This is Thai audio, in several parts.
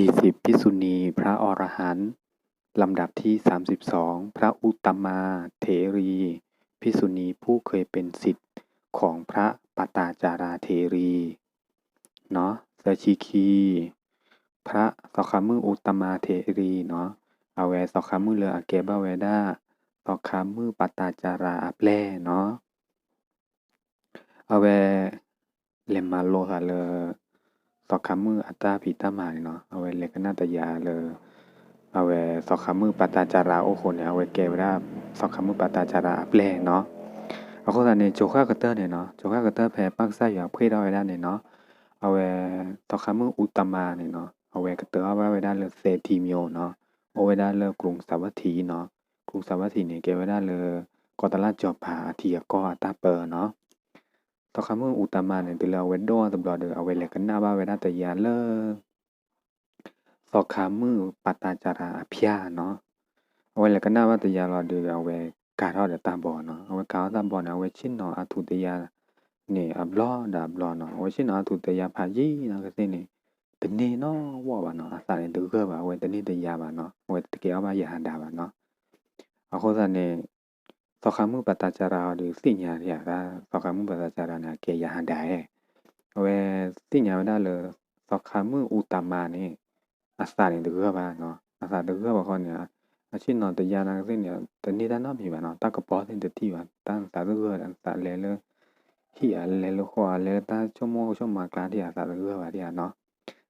สี่สิบภิกษุณีพระอรหันต์ลำดับที่สามสิบสองพระอุตมาเถรีภิกษุณีผู้เคยเป็นศิษย์ของพระปตาจาราเถรี เนาะเสชิคี พระสคามืออุตมาเถรีเนาะอาแวสคามือเลออาเกบาเวดาสคามือปตาจาราอัปแลเนาะอาแวเลมาโลฮาเล สอคามืออัตตาพิตามาเนาะเอาไว้เลกนาตยาเลยเอาไว้สอคามือปตาจาราโอโคเนี่ยเอาไว้เกวราสอคามือปตาจาราแปลเนาะเอาคนนั้นนี่ยโจข้ากระเตอร์เนี่ยเนาะโจข้ากระเตอร์แพ้ปักไส้อยู่เพื่อได้ไว้ได้เนี่ยเนาะเอาไว้สอคามืออุตมาเนี่ยเนาะเอาไว้กระเตอร์เอาไว้ไว้ได้เลยเซติมิโอเนาะเอาไว้ได้เลยกรุงสาวัตถีเนาะกรุงสาวัตถีเนี่ยเกว้ได้เลยกอตลาจอบผาทียก็อัตตาเปอร์เนาะ ตอคามืออุตมาเนี่ยตัวเราเวดโดตบลอเดเอาไว้เลกันหน้าบ้าเวนาตยาเลสอคามือปตาจาราอภิยาเนาะเอาไว้เลกันหน้าบ้าตยาเราเดเอาไว้กาทอดตาบอเนาะเอาไว้กาตาบอเนาะเอาไว้ชิ้นเนาะอาทุตยาเนี่ยอับลอดาบลอเนาะเอาไว้ชิ้นเนาะอาทุตยาพายีเนาะก็สิเนี่ยတနေ့နော်ဝါပါနော်အစားနေဒုက္ခပါဝဲတနေ့တရပါနော်ဝဲတကယ်ပါယဟန္တာပါနော်အခုစားနေ သောခမှုပတ္တจาราဒီစိညာရတာသောခမှုပတ္တจาราနာကေယဟန္တာရဲ့ဝဲစိညာဝဒလသောခမှုဥတမနေအစနေတကပါနော်အစတကပါခေါနေအချင်းတော့တရားနာစိနေတနေ့တနော်ပြီပါနော်တကပေါ်တဲ့တတိပါတန်သာတကရန်သာလဲလဟိအလဲလခေါ်လဲတာချမောချမကလာတရားသာတကပါတရားနော်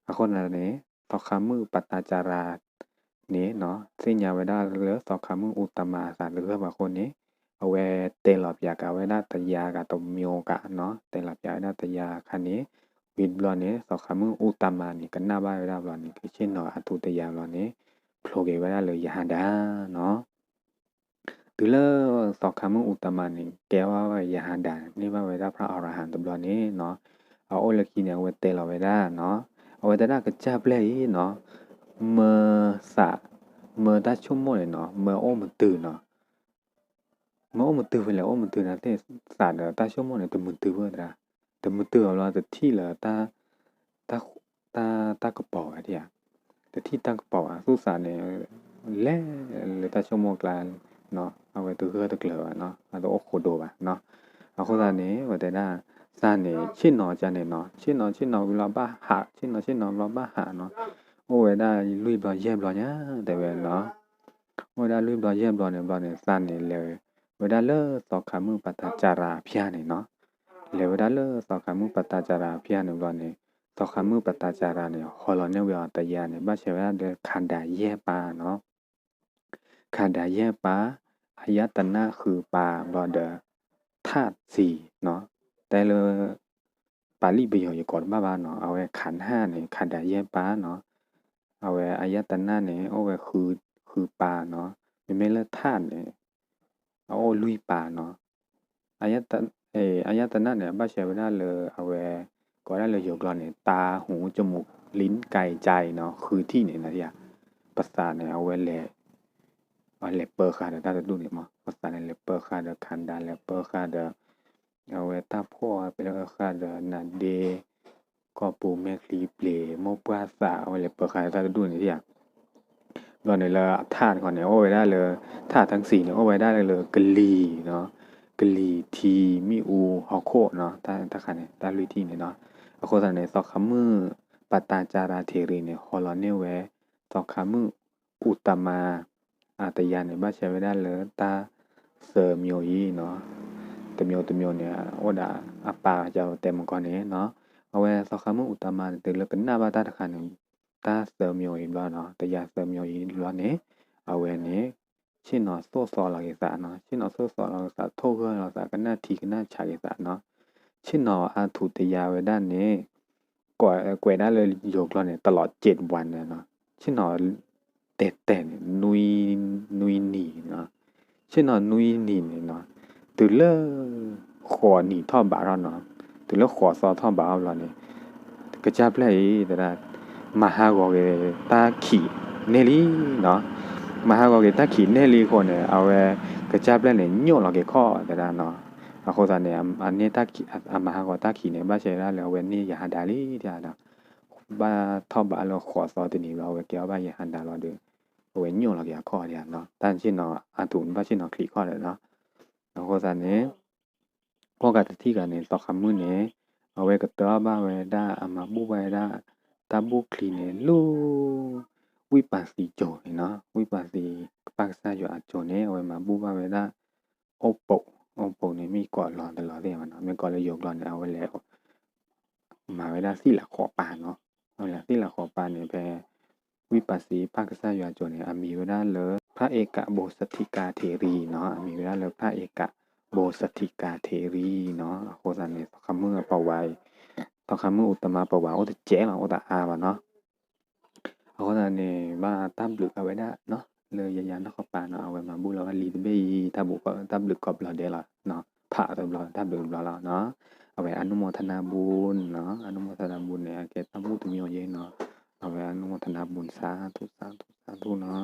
အခုနနေသောခမှုပတ္တจาราနေနော်စိညာဝဒလသောခမှုဥတမသာတကပါခေါနေ အဝဲတဲလပြကဝဲနာတရာကတမျိုးကနော်တဲလပြနာတရာခဏနေဝိဘလနေသခမှုဥတမနီကနာဘရဘလနီကချင်းနော်အထုတရာဘလနေဖလိုကေဝရလေယဟန္တာနော်သူလသခမှုဥတမနီကဲဝဝယဟန္တာနေဘဝရဖရအရဟံတဘလနေနော်အောလကိနေဝဲတဲလဝဲဒါနော်အဝဲဒါကကြပလဲနော်မစမဒချုံမောလေနော်မအိုမတူနော် まあ、おむとふら、おむとなて、さだ、たしょもね、とむとふら。とむとら、とてら、た、た、た、たかぽありや。とてたかぽあ、そうさね、れ、れたしょもくら、の、あわとふらとくらわ、の、あとおこどわ、の。あほらね、わてな、さね、ちのじゃねの、ちのちのうらばは、ちのちのうらばはの。โอ้ยได้ลุยบอลเย็บรอเนี่ยแต่เวลาโอ้ยได้ลุยบอลเย็บรอเนี่ยบอลเนี่ยสั้นเนี่ยเลย ဝဒလသောခမှုပတ္တจาราဖျားနေနော်လေဝဒလသောခမှုပတ္တจาราဖျားနေလို့နေသောခမှုပတ္တจาราနေဟောလနေဝတရနေမချေဝဒခန္ဓာရဲပါနော်ခန္ဓာရဲပါအယတနာခုပါဘောဒธาตุสี่เนาะแต่เลปาลีประโยคก่อนมาบ้านเนาะเอาไว้ขันห้าเนี่ยขันดาแยปาเนาะเอาไว้อายตนะเนี่ยเอาไว้คือคือปาเนาะไม่ไม่เลธาตุเนี่ย เอาลุยป่าเนาะอายตนเอออายตนะเนี่ยบ้าเชวนาเลยเอาแวก็ได้เลยโยกรอนเนี่ยตาหูจมูกลิ้นกายใจเนาะคือที่เนี่ยนะที่อะภาษาเนี่ยเอาไว้แหละเอาเลเปอร์ค่ะเดี๋ยวตาจะดูเนี่ยมั้งภาษาเนี่ยเลเปอร์ค่ะเดคันดาเลเปอร์ค่ะเดเอาไว้ตาพ่อไปแล้วค่ะเดี๋ยนาเดก็ปูแม่คลีเปลโมปราสาเอาวเลเปอร์ค่ะเดี๋าจะดูเนี่ยที่อะ ก่อนในละธาตุก่อนเนี่ยโอ้ไว้ได้เลยธาตุทั้งสี่เนี่ยโอ้ไว้ได้เลยกะลีเนาะกะลีทีมีอูฮอโคเนาะตาตาคันเนี่ยตาลุยที่เนี่ยเนาะอโคสันเนี่ยสอกคำมือปัตตาจาราเทรีเนี่ยฮอลอนเนี่ยเวสอกคำมืออุตมาอาตยานเนี่ยบ้าใช้ไว้ได้เลยตาเสริมโยยีเนาะตมโยตมโยเนี่ยโอดาอปาจะเต็มก่อนเนี่ยเนาะเอาไว้สอกคำมืออุตมาเดี๋ยเราเป็นหน้าบ้าตาตะคันเนี่ย တာစမျိုးဤလောနော်တရားစမျိုးဤလောနေအဝဲနေရှင်းတော့စောစောလာကိစားနော်ရှင်းတော့စောစောလာကိစားထိုးခေါ်တော့စားကနထီကနချကိစားနော်ရှင်းတော့အထုတရားဝဒနေကွယ်ကွယ်ဒါလေယောကလောနေตลอด7วันเนาะရှင်းတော့တဲ့တဲ့နွီနွီနီနော်ရှင်းတော့နွီနီနော်သူလေခေါ်နီထောဘာရနော်သူလေခေါ်စောထောဘာလောနေကြကြပလဲတဲ့ မဟာဂောကေတာခိနေလီနော်မဟာဂောကေတာခိနေလီခေါ်နေအဝဲကကြပ်လက်နေညွန့်လောကေခေါ်တာနော်အခုစားနေအနေတာခိအမဟာဂောတာခိနေဘာရှေရာလေဝဲနေရဟန္တာလီတရားတော့ဘာထောက်ပါလို့ခေါ်စောတင်နေပါဝဲကြောက်ပါရဟန္တာတော့တွေ့ဝဲညွန့်လောကေခေါ်ရတယ်နော်တန်ရှင်းတော့အတူဘာရှင်းတော့ခိခေါ်တယ်နော်အခုစားနေဟောကတတိကနေတော့ခမှုနေအဝဲကတော့ဘာဝဲဒါအမဘူဝဲဒါ ตาบุคลีเนลูวิปัสสิจเนาะวิปัสสิปักษาอยู่อาโจเนเอาไว้มาบูบาเวลาโอโปโอโปเนี่ยมีกอดหลอนตลอดเลยมันเนาะมีกอดระยกหลอนเอาไว้แล้ว มาเวลาสี่หลักขอปานเนาะเอาละสี่หลักขอปานเนี่ยแปลวิปัสสิปักษาอยู่อาโจเนี่ยมีเวลาเลยพระเอกะโบสถิกาเทรีเนาะมีเวลาเลยพระเอกะโบสถิกาเทรีเนาะโคสันเนี่ยคำเมื่อเปาไว ตอนคำมืออุตมาประวัติโอ้แต่เจ๋งหรอโอ้แตอาวะเนาะเอาก็เนี่ยบ้าตั้มหลึกเอาไว้ได้เนาะเลยยันยันนักขปาเนาะเอาไว้มาบุเราว่าลีดเบยถ้าบุก็ตั้มหลึกกอบเราเดี๋ยวละเนาะผ่าตัวเราตั้มหลึกเราเนาะเอาไว้อนุโมทนาบุญเนาะอนุโมทนาบุญเนี่ยแกตั้มมุตุมีอโอเยเนาะเอาไว้อนุโมทนาบุญสาธุสาธุสาธุเนาะ